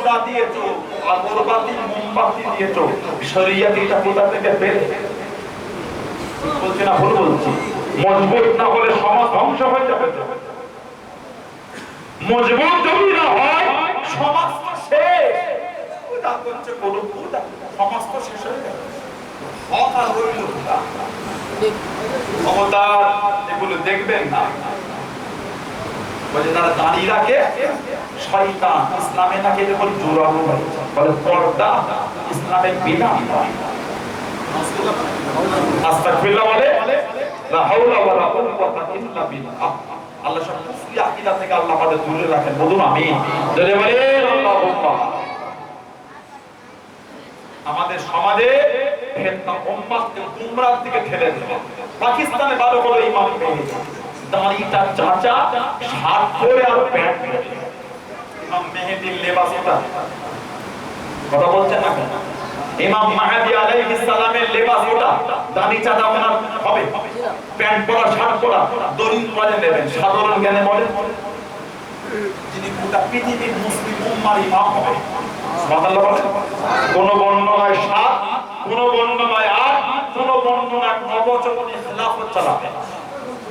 সুরা দিয়েছ কোথা থেকে পেলে? বলছি না, ভুল বলছি। মজবুত না হলে সমাজ ধ্বংস হয়ে যাবে। মজবুত যদি না হয়, সমাজ তো শেষ? ক্ষমতা এগুলো দেখবেন না। বলে তারা দাঁড়িয়ে রাখে, শয়তান ইসলামে বলে জোরালো বলে পর্দা ইসলামের আস্তাগফিরুল্লাহ বলে, লা হাওলা ওয়ালা কুওয়াতা ইল্লা বিল্লাহ। আল্লাহ সব কুফরি আকীদা থেকে আল্লাহ আমাদের দূরে রাখেন। বলুন জোরে বলেন আল্লাহুম্মা। আমাদের সমাজে ফিতনা গুমরাহ দিকে ঠেলে পাকিস্তানে ভালো হলো ইমাম দাড়িটা চাচা শার্ট পরে আর প্যান্ট পরে মেহেদির লেবাস কথা বলছেন না? ইমাম কোন বর্ণনায় সাত, কোন বর্ণনায় আট, কোন বর্ণনায় নবচরণে খেলাফত চালাবে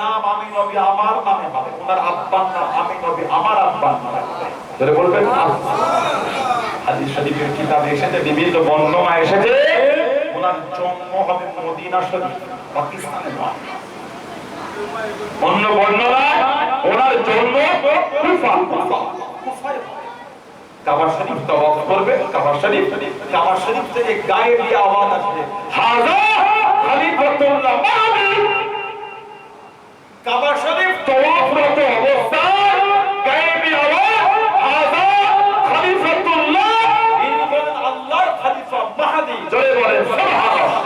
নাম আমি নবী আমার নামে হবে। ওনার আব্বার নাম আমি নবী আমার আব্বার নামে হবে। বলবেন? হাদিস শরীফের কিতাবে এসেছে বিভিন্ন বর্ণনা এসেছে। ওনার জন্ম হবে মদিনা শরীফ পাকিস্তানে নয়। অন্য বর্ণনায় ওনার জন্ম কুফা। কুফা কুফায় হবে। শরীফ তওয়াফ করবে কাবা শরীফ। কাবা শরীফ থেকে গায়ে দিয়ে আওয়াজ আসবে। হাজা খলিফাতুল্লাহ মাহদি কাবা শরীফ তওয়াফরত অবস্থায় গায়ে আওয়াজ হাজা খলিফাতুল্লাহ। ইনি হলেন আল্লাহর খলিফা মাহদি। জোরে বলেন সুবহানাল্লাহ।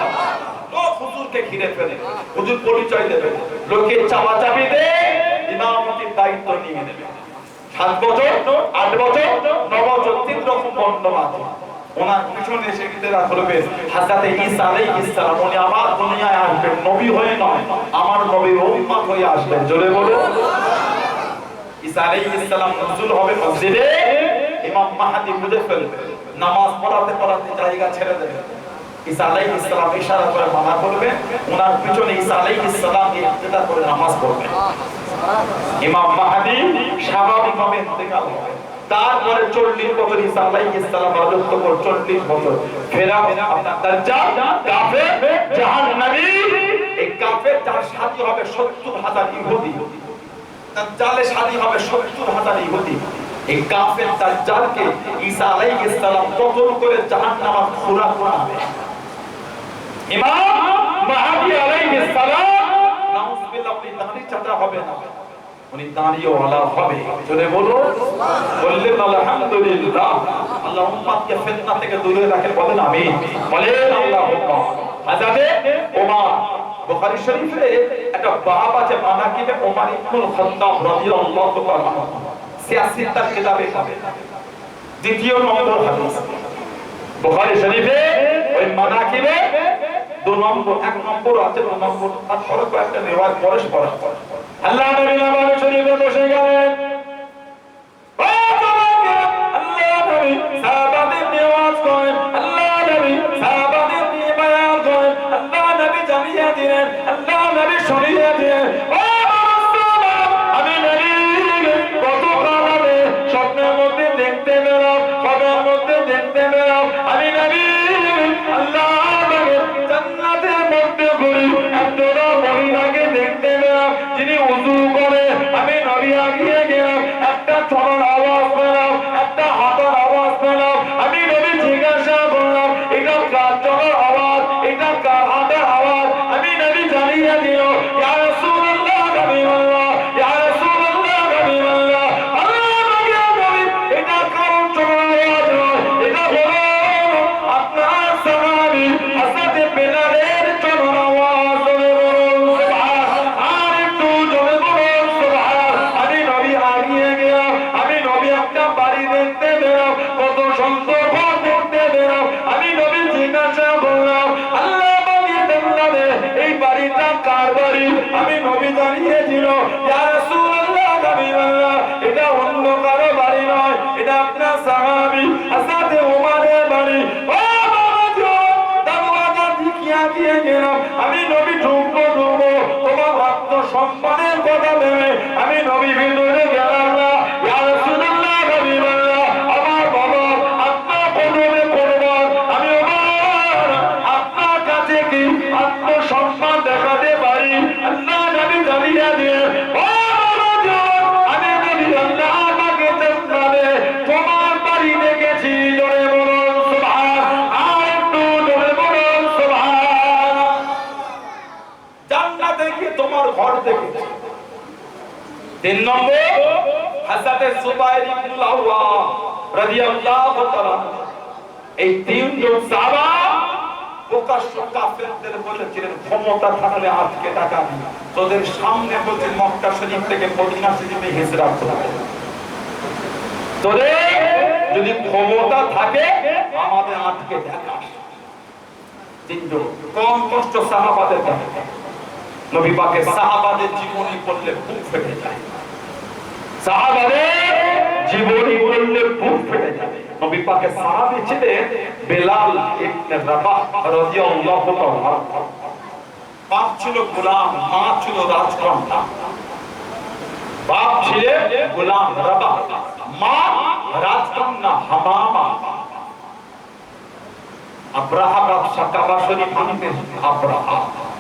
লোক হুজুরকে ঘিরে ফেলে হুজুর পরিচয় দেবে লোকে চাপাচাপি দে ইমামতির দায়িত্ব নিয়ে নেবে। সাত বছর আট বছর ন বছর তিন রকম বর্ণনা আছে ওনার পিছনে এসে কিন্তু বলবে, হাজরাতে ঈসা আলাইহিস উনি আমার দুনিয়ায় আসবেন, নবী হয়ে নয়, আমার নবীর উম্মত হয়ে আসবেন। জোরে বলো ঈসা নজুল হবে মসজিদে, ইমাম ফেলবে, নামাজ পড়াতে পড়াতে জায়গা ছেড়ে দেবে। ঈসা ইশারা করে মানা করবে ওনার পিছনে ঈসা করে নামাজ পড়বে। ইমাম মাহদি স্বাভাবিকভাবে ইন্তেকাল হবে। তারপরে চল্লিশ বছর ঈসা আলাইহিস সালাম রাজত্ব করে, চল্লিশ বছর। ফেরা এই সাথী হবে সত্তর হাজার ইহুদি। দাজ্জালে শাদী হবে 70 হাজার ইহুদি। এই কাফের দাজ্জালকে ঈসা আলাইহিস সালাম কতল করে জাহান্নামে খোরাক বানাবে। ইমাম আপনি দাঁড়ি হবে না। উনি দাঁড়িয়ে ওয়ালা হবে। জোরে বলো বললেন আলহামদুলিল্লাহ। আল্লাহ উম্মতকে ফিতনা থেকে দূরে রাখেন, বলেন আমিন। বলেন আল্লাহুম্মা। আজাদে ওমর। বুখারী শরীফে একটা বাব আছে মানাকিবে ওমর ইবনুল খাত্তাব রাদিয়াল্লাহু তাআলা সিয়াসিতার কিতাবে পাবে। দ্বিতীয় নম্বর হাদিস। বুখারী শরীফে ওই মানাকিবে আল্লাহ নবী নামাজ শরীফে আল্লাহ সাহাবি আসাতে ওমারে বাড়ি। ও বাবা জো দাদা দিকিয়া দিয়ে গেলাম। আমি নবী ঢুকবো ঢুকবো। তোমার রক্ত সম্মানের কথা ভেবে আমি নবী ভিতরে গেলাম না। আত্মসম্মান দেখাতে পারি? আল্লাহ নবী জানিয়ে দিয়ে দেখেছি তিন নম্বর জুবাইর ইবনুল আওয়াম রাদিয়াল্লাহু তাআলা এই সাহাবা প্রকাশ্য কাফেরদের বলেছিলেন, ক্ষমতা থাকলে আজকে টাকা তোদের সামনে মক্কা শরীফ থেকে মদিনা শরীফে হিজরত করতে তোদের যদি ক্ষমতা থাকে, আমাদের আজকে দেখা তিনজন, কম কষ্ট সাহাবাদের দেখা নবী পাকের সাহাবাদের জীবনী পড়লে বুক ফেটে যায়। সাহাবাদের জীবনী পড়লে বুক ফেটে যায়। নবী পাকের সাহাবী ছিলেন বেলাল ইবনে রাবাহ রাদিয়াল্লাহু তাআলা। বাপ ছিল গোলাম, মা ছিল রাজকন্যা। বাপ ছিলেন গোলাম রাবাহ, মা রাজকন্যা হামামা। আব্রাহা বাদশাহ কাবা শরীফ ভাঙতে আব্রাহা।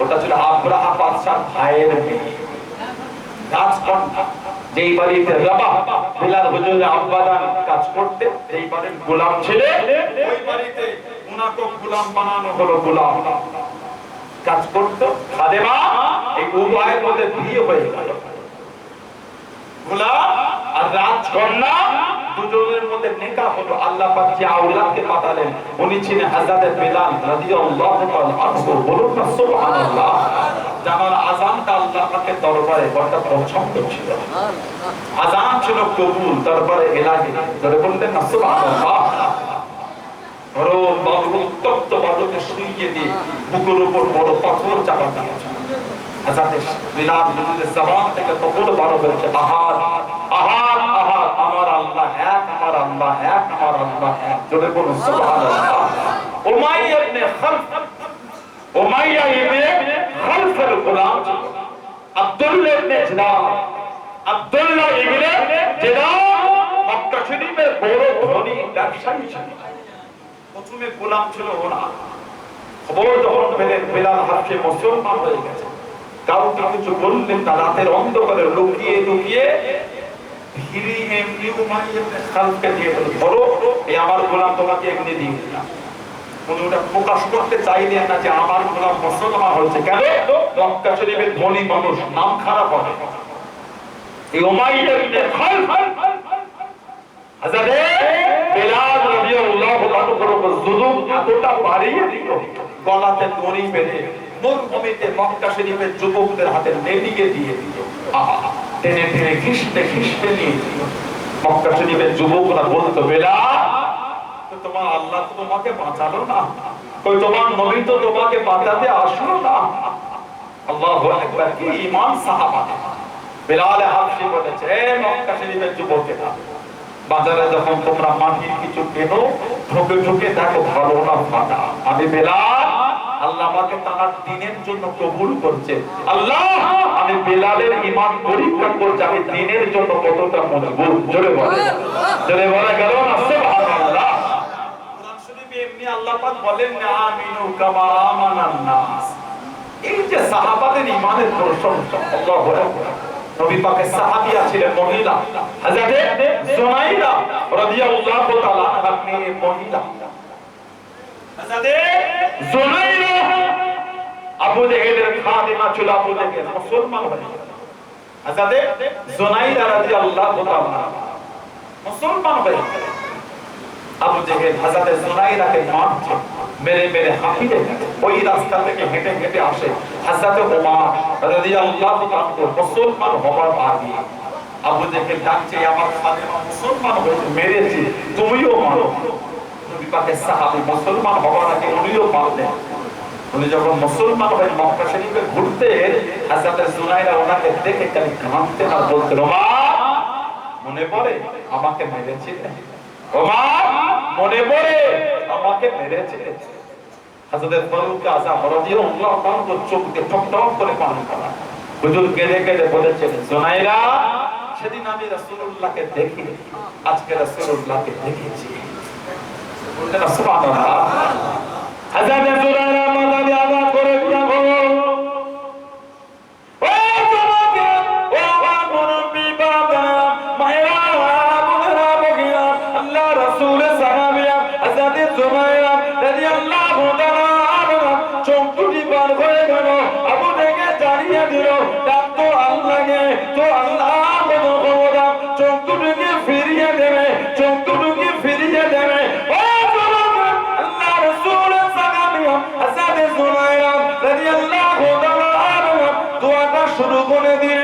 ওটা ছিল আব্রাহা বাদশার ভাইয়ের মেয়ে। রাজকন্যা যেই বাড়িতে রাবা বেলাল হুজুরের আব্বাদান কাজ করতে যেই বাড়ির গোলাম ছেলে, ওই বাড়িতে উনাকে গোলাম বানানো হলো গোলাম। কাজ করতো, খাদেমা, এই উভয়ের মধ্যে বিয়ে হয়ে গেল। আর রাজকন্যা দুজনের মধ্যে নেকা হলো আল্লাহ যে আওলাদকে পাঠালেন, উনি ছিলেন হযরত বেলাল বলুন উত্তপ্ত বালুকে শুইয়ে দিয়ে বুকের উপর বড় পাথর চাপা দিয়েছে। হাজাতে বিলাদ নবীর জবান থেকে কবুল বারো হয়েছে আহার আহার আহার আমার আল্লাহ এক আমার আল্লাহ এক আমার আল্লাহ এক জোরে বলুন সুবহানাল্লাহ উমাইয়া ইবনে খালফ উমাইয়া ইবনে খালফের গোলাম ছিল। আব্দুল্লাহ ইবনে জিনাদ আব্দুল্লাহ ইবনে জিনাদ মক্কা শরীফের বড় ধনী ব্যবসায়ী ছিল প্রথমে গোলাম ছিল ওরা খবর যখন পেলেন বেলাল হাফসে মুসলমান হয়ে গেছে কাউকে কিছু বললেন না রাতের অন্ধকারে লুকিয়ে লুকিয়ে এমনি ধরো এমনি ওটা প্রকাশ করতে চাইলেন না আমার গোলাম মুসলমান ধনী মানুষ, নাম খারাপ হবে। এই উমাইয়া ইবনে গলাতে দড়ি বেঁধে মরুভূমিতে মক্কা শরীফের যুবকদের হাতে লেলিয়ে দিয়ে দিল। টেনে টেনে খিস্তে খিস্তে নিয়ে দিল। মক্কা শরীফের যুবকরা বলতো বেলাল তো তোমার আল্লাহ তো তোমাকে বাঁচালো না। তোমার মাটির কিছু কেনো, ঢুকে ঢুকে দেখো ভালো না আমি বেলাল আল্লাহ আমাকে তার দিনের জন্য কবুল করছে। আল্লাহ, আমি বেলালের ইমান পরীক্ষা করছি, আমি দিনের জন্য কতটা মজবুত? জোরে বলে জোরে বলে গেল না? সুবহানাল্লাহ। কোরআন শরীফে এমনি আল্লাহ পাক বলেন, না আমিনু কামা আমানান নাস। এই যে সাহাবাদের ইমানের প্রশংসা আল্লাহু আকবার। নবী পাকের সাহাবিয়া ছিলেন মহিলা। মুসলমান হয়ে আজাদে আগে। আবু জেহেল ডাকছে আমার মুসলমান হয়েছে মেরেছি তুমিও মারো। বিপাকের সাহাবি মুসলমান হওয়ার আগে উনিও উনি যখন মুসলমান হয়ে শরীফে জুনাইরা ওনাকে দেখে খালি মনে পড়ে, আমাকে দেখেছি। قلنا السبعة عذاب ينظر إلى ما করে দিয়ে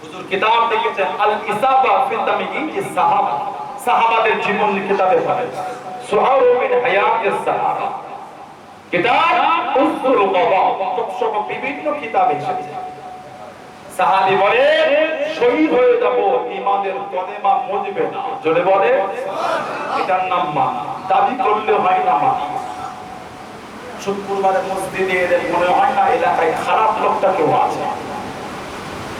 হুজুর কিতাব লিখেছেন আল ইসাবা ফি সাহাবা। সাহাবাদের জীবন কিতাবে পড়ে। মিন হায়াতিস সাহাবা। কিতাব উসুল সব বিভিন্ন কিতাবে বলে, শহীদ হয়ে যাব ইমানের মজবে না। জোরে বলে, এটার নাম মা, দাবি করলে হয় না মা। শুক্রবারে মসজিদে মনে হয় না, এলাকায় খারাপ লোকটা কেউ আছে।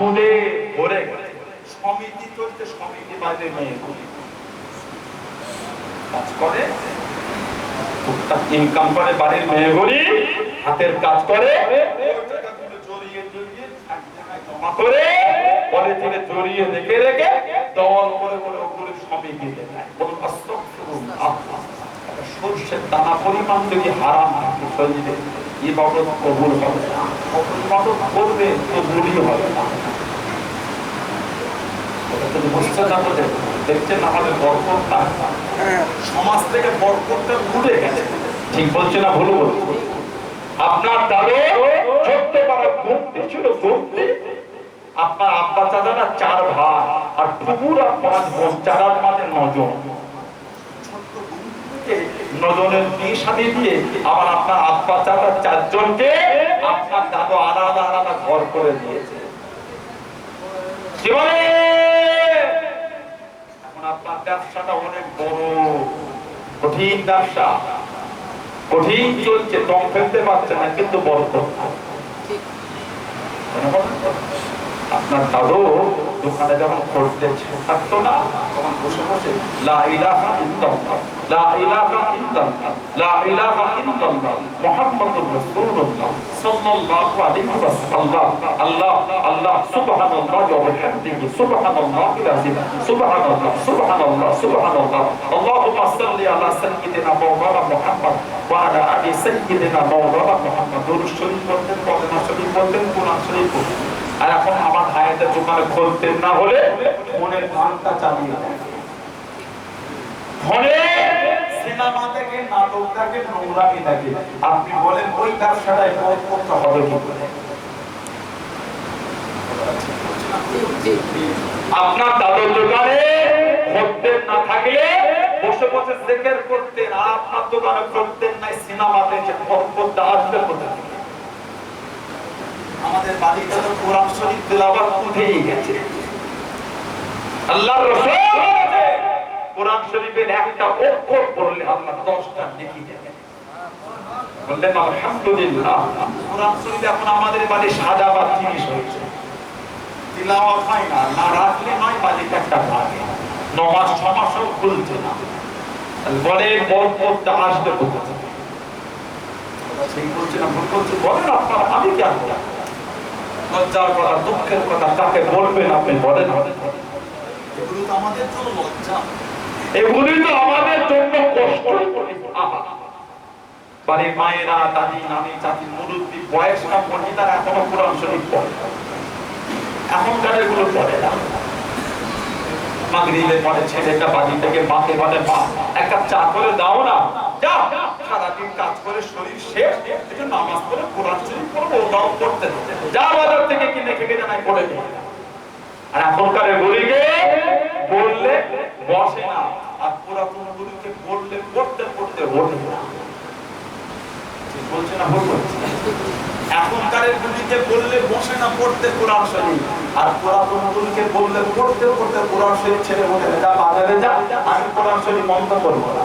সুদে ভরে সমিতি চলছে, সমিতি বাইরে মেয়েগুলি কাজ করে ইনকাম করে বাড়ির মেয়েগুলি, হাতের কাজ করে করে পরিমাণ যদি হারাম থাকে শরীরে ইবাদত কবুল হবে না, কবুলই হবে না। ওটা যদি বুঝতে না পারে, দেখছেন আমাদের বরকতটা সমাজ থেকে বরকতটা ঘুরে গেছে। ঠিক বলছে না ভুল বলছে? আপনার দাদু ছোট্ট পাড়া ঘুরতে ছিল ঘুরতে আপনার আব্বা চাচারা চার ভাই আর টুকুরা পাঁচ বোন চারার মাঝে নজন। নজনের বিয়ে সাথে দিয়ে আবার আপনার আব্বা চাচা চারজনকে আপনার দাদু আলাদা আলাদা ঘর করে দিয়েছে। জীবনে আপনার ব্যবসাটা অনেক বড়। কঠিন ব্যবসা। কঠিন চলছে দম ফেলতে পারছে না কিন্তু বড় আপনার দাদু দোকানে যখন করতে থাকতো না তখন বসে বসে আর এখন আমার ভাইদের দোকানে খুলতেন না হলে ফোনের গানটা চালিয়ে ফোনে আপনার দাদুর দোকানে খদ্দের না থাকলে বসে বসে করতেন, আর আপনার দোকানে করতেন নাই সিনেমাতে যে আসবে কোথা থেকে আমাদের বাড়িতে তো কোরআন শরীফ তেলাওয়াত উঠেই গেছে। আল্লাহর রাসূল কোরআন শরীফের একটা অক্ষর পড়লে আল্লাহ 10টা নেকি দেবেন বললেন, আলহামদুলিল্লাহ। কোরআন শরীফ এখন আমাদের বাড়ি সাজাবার জিনিস হয়েছে। তিলাওয়াত হয় না না রাখলে নয়, বাড়িতে একটা ভাগে নমাজ সমাসও খুলছে না। বলে বরকতটা আসবে কোথা থেকে? সেই বলছে না, ভুল করছে। বলেন আপনারা, আমি কি আসব লজ্জার কথা দুঃখের কথা কাকে বলবেন আপনি বলেন। এগুলো তো আমাদের জন্য লজ্জা। এগুলি তো আমাদের জন্য কষ্ট। বাড়ির মায়েরা দাদি নানি চাচি মুরব্বী বয়সটা মহিলারা এখনও কোরআন শরীফ পড়ে। এখনকার এগুলো পড়ে না। মাগরিবে পরে ছেলেটা বাড়ি থেকে মাকে বলে মা এক কাপ চা করে দাও না। যা সারাদিন কাজ করে, শরীর শেষ। একটু নামাজ পড়ে, কোরআন শরীফ পড়ব ওটাও পড়তে যা বাজার থেকে কিনে খেয়ে জানাই পড়ে দিই আর এখনকার গুলিকে বললে বসে না। আর পুরাতন গুলিকে বললে পড়তে পড়তে ওঠে না। বলছে না এখনকার গুলিকে বললে বসে না, পড়তে কোরআন শরীফ। আর পুরাতন গুলিকে বললে পড়তে পড়তে কোরআন শরীফ ছেড়ে যা বাজারে যা, আমি কোরআন শরীফ বন্ধ করব না।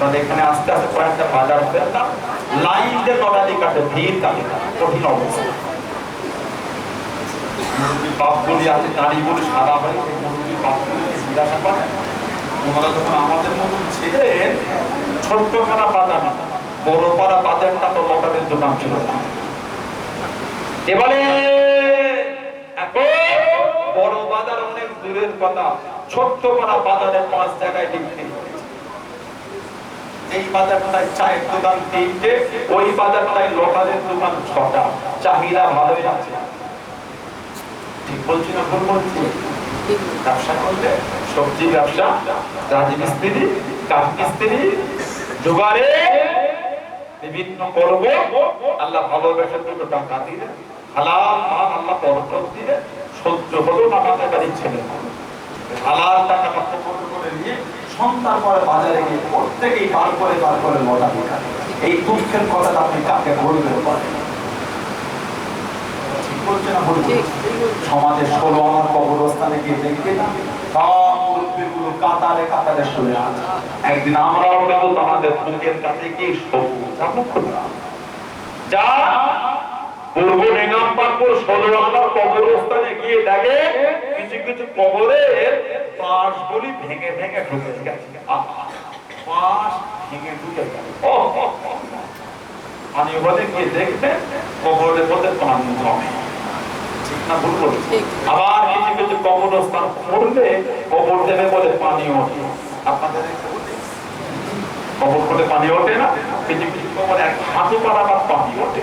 আপনাদের এখানে আস্তে আস্তে কয়েকটা বাজার ফেলতাম লাইন দিয়ে লটারি কাটে ভিড় কাটে, কঠিন অবস্থা। সাদা হয়ে ছোট্ট খানা বাজার বড় পাড়া বাজারটা তো ছিল না। এবারে বড় বাজার অনেক দূরের কথা ছোট্ট পাড়া বাজারে পাঁচ জায়গায় করে। এই বাজারটায় চায়ের দোকান তিনটে, ওই বাজারটায় লোকালের দোকান ছটা। চাহিদা ভালোই আছে। ঠিক বলছি না ভুল বলছি? টাকা সহ্য হলো টাকা করে নিয়ে সন্তান পরে বাজারে গিয়ে প্রত্যেকেই বার করে বার করে লটা দিলেন এই দুঃখের কথাটা আপনি কাকে বলবেন পারেন? সমাজের ষোলো আমার কবরস্থানে গিয়ে দেখবে না কাতারে কাতারে শুয়ে আছে একদিন আমরাও গেল বুকের কাছে সবুজ যা পূর্ব ষোলো কবরস্থানে গিয়ে দেখে কিছু কিছু কবরের পাশগুলি ভেঙে ভেঙে ঢুকে গেছে। পাশ ভেঙে ঢুকে গেছে। ও ও, ও। আমি ওখানে গিয়ে দেখবে কবরের মধ্যে পানি জমে। ঠিক না ভুল বলছি? আবার কিছু কিছু কবরস্থান পড়লে কবর দেবে বলে পানি ওঠে। আপনাদের কবর করে পানি ওঠে না? কিছু কিছু কবর এক হাঁটু পাড়াবার পানি ওঠে।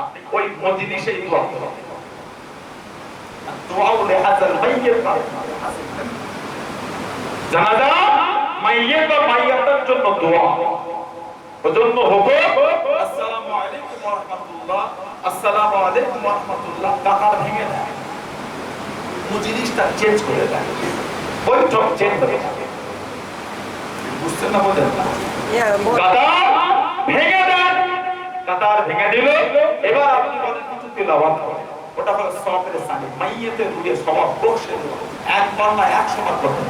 আপনি ওই মজলিসে দোয়া করুন দোয়া লিহাজাল মাইয়িত জানাজা মাইয়িত বা মাইয়াতের জন্য দোয়া। ওজন্য হুকুম আসসালামু আলাইকুম ওয়া রাহমাতুল্লাহ আসসালামু আলাইকুম ওয়া রাহমাতুল্লাহ কাতার ভেঙে দেয়। মজলিসটা চেঞ্জ করে দেয়। বৈঠক চেঞ্জ করে দেয়। বুঝছেন না বলেন না? ভেঙে কাতার ভেঙে দিল। এবার আপনি বলেন কিছু তেলাওয়াত করেন ওটা হলো সানি। মাইয়েতে করতে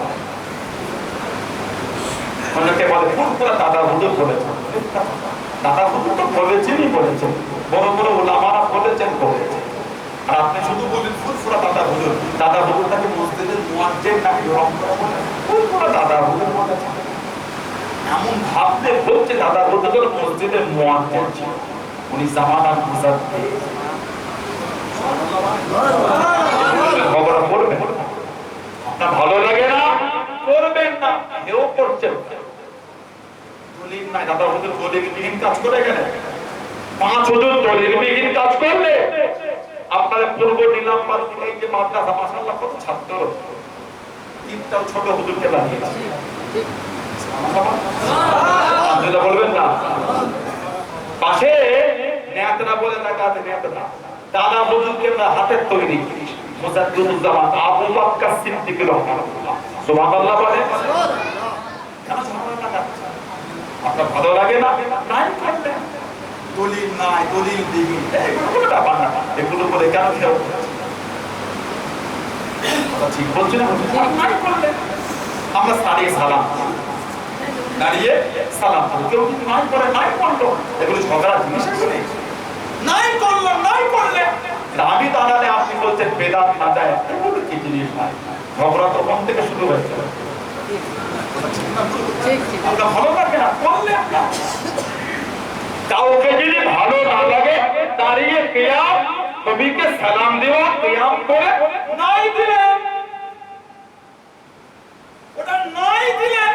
বলে ফুল করে দাদা হুজুর বলেছেন। দাদা হুজুর তো বলেছেনই বলেছেন। বড় বড় ওলামারা বলেছেন বলেছেন। আর আপনি শুধু বলেন ফুরফুরা দাদা হুজুর। দাদা হুজুরটাকে মসজিদের মুয়াজ্জিন নাকি রং করে বলেন দাদা হুজুর বলেছেন। এমন ভাবতে হচ্ছে দাদা বলতে গেলে মসজিদের উনি জামানার মুসাদ্দি খবর পড়বেন আপনার ভালো লাগে না? করবেন না। কেউ করছেন দলিল নাই। দাদা হুজুর দলিলবিহীন কাজ করে গেলে পাঁচ হুজুর দলিলবিহীন কাজ করলে আপনাদের পূর্ব নিলাম পার এই যে ছাত্র। ছোট হুজুরকে লাগিয়েছে যেটা বলবেন না? পাশে নেতরা বলে টাকা আছে নেতরা দাদা হুজুরকে না হাতের তৈরি। মুজাদ্দুজ্জামান আবু বাক্কার সিদ্দিক রাহমাতুল্লাহ। সুবহানাল্লাহ বলে? আপনার ভালো লাগে না? নাই দলিল নাই দলিল দিবি এগুলো ব্যাপার না। এগুলো বলে কেন খেয়াল ঠিক বলছি না? আমরা দাঁড়িয়ে সালাম। দাঁড়িয়ে সালাম করি। কেউ যদি নাই নাই এগুলো ঝগড়া জিনিস। নাই করল, নাই দাঁড়ালে আপনি বলছেন, বেদাত না এগুলো কি জিনিস নাই? ঝগড়া তো কোন থেকে শুরু হয়েছে। ভালো লাগে না, করলে। কাউকে যদি ভালো না লাগে, দাঁড়িয়ে কেয়াম নবীকে সালাম দেওয়া কেয়াম করে। নাই দিলেন ওটা নাই দিলেন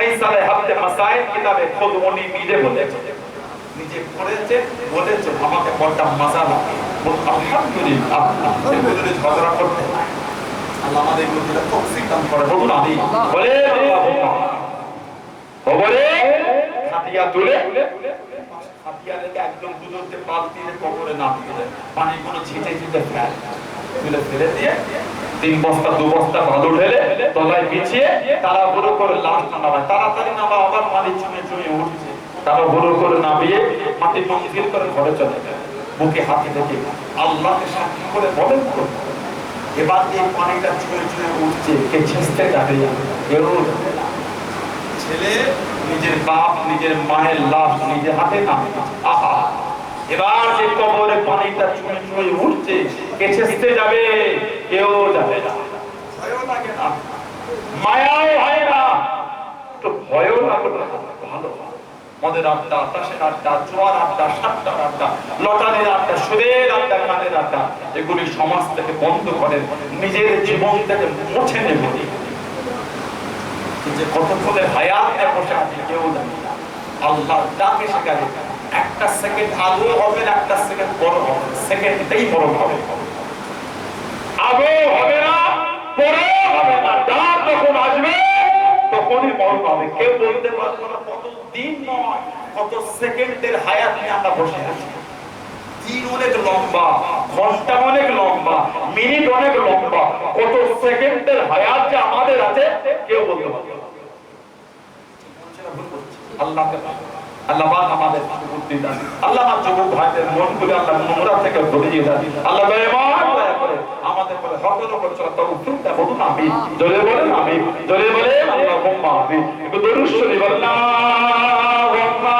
ফাইসালে হাফতে মাসাইল কিতাবে খুদ উনি নিজে বলেছেন নিজে পড়েছে বলেছে আমাকে বড়টা মজা লাগে আলহামদুলিল্লাহ। এর ঝগড়া করতে আল্লাহ আমাদের মধ্যে তৌফিক দান করে বলুন আমি বলে আল্লাহুম্মা কবরে তুলে খাটিয়া একদম দুধতে পাল দিয়ে কবরে না দিয়ে। পানি কোনো ছিটে ছিটে ফেলে ফেলে দিয়ে তিন বস্তা, দু বস্তা বালু ঢেলে তলায় বিছিয়ে তারা বুড়ো করে লাশ নামায়। তাড়াতাড়ি নামা, আবার পানি চুমে চুমে উঠছে। তারা বুড়ো করে নামিয়ে মাটি মঞ্জিল করে ঘরে চলে যায়। বুকে হাতে দেখে আল্লাহকে সাক্ষী করে বলেন এবার এই পানিটা উঠছে, কে যাবে ছেলে নিজের বাপ, নিজের মায়ের লাশ নিজের হাতে না। আহা! এবার যে কবরে পানিটা ছুঁয়ে ছুঁয়ে উঠছে ছেঁচতে যাবে, কেউ যাবে না। হয় না। তো ভয়ও লাগবে না। ভালো। মদের আড্ডা তাসের আড্ডা আড্ডা, সাতটার আড্ডা আড্ডা, সুদের আড্ডা, গানের আড্ডা, এগুলি সমাজ থেকে বন্ধ করেন নিজের জীবন থেকে মুছে নেবে। যে কতক্ষণের হায়াত বসে আছে, কেউ জানে না। আল্লাহ ডাকে সেখানে একটা সেকেন্ড আগেও হবে একটা সেকেন্ড বড় হবে সেকেন্ডটাই বড় হবে। আগেও হবে না, পরেও হবে না। ডাক যখন আসবে, তখনই মরণ হবে কেউ বলতে পারবে না, কত দিন নয়, কত সেকেন্ডের হায়াত নিয়ে আমরা বসে আছি। যে আল্লাহ আল্লাহ আল্লাহ থেকে আল্লাহ আমাদের বলে হকের উপর চলা দান বলুন, আমি। জোরে বলেন, আমি। জোরে বলে আল্লাহুম্মা আমি কিন্তু দরুদ শরীফ আল্লাহুম্মা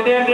এসে